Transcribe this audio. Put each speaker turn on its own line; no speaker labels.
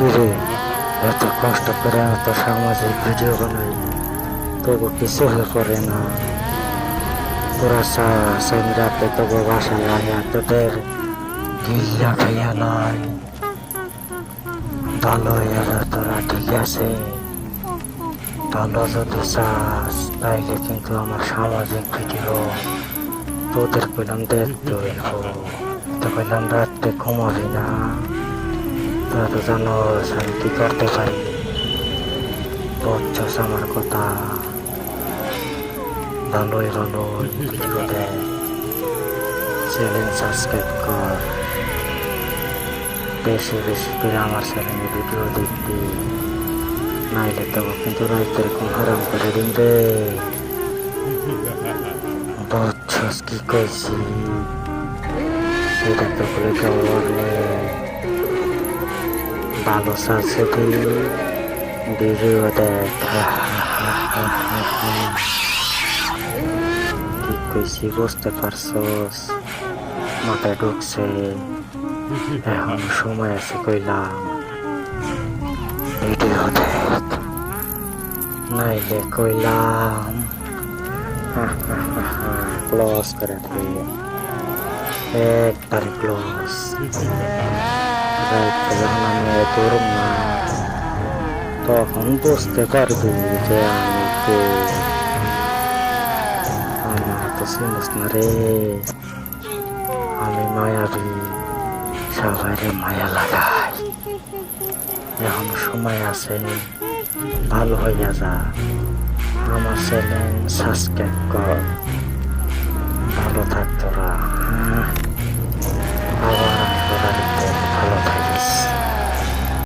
কিরে এত কষ্ট করে এত সামাজিক ভিডিও বানাই তবু কিছু হয়ে করে না। তোরা সাইন রাতে তবু বাসা লাগে তোদের গিল্লা খাইয়া নাই। ভালো এরা তোরা ঠিক আছে? ভালো যদি চাস তাইলে কিন্তু আমার সামাজিক ভিডিও। তোদের কইলাম দেখতে হইব তো কইলাম রাত্রে ঘুমাবি না। তোরা তো জানো কি করতে পারি বুঝছস আমার কথা। ভালোই ভালোই ভিডিও দেয় চ্যানেল সাবস্ক্রাইব কর। বেশি বেশি করে আমার চ্যানেলে ভিডিও দেখবি। নাইলে তো কিন্তু রাইতের কোন হারাম করে দিন রে বুঝছস কি কইছি? এটা তো বলে বললে ভালো তুই। ভিডিও দেখ কি কইছি, বুঝতে পারছস। মাথায় ঢুকছে। এখন সময় আছে কইলাম। ভিডিও দেখ নাইলে কইলাম। ক্লোজ করে দিই একবারে ক্লোজ। আমি তোর না তখন বুঝতে পারবি যে আমি কে আমার তো না রে আমি মায়াবী সবাইরে মায়া লাগাই এখন সময় আছে ভালো হইয়া যা আমার চ্যানেল সাবস্ক্রাইব কর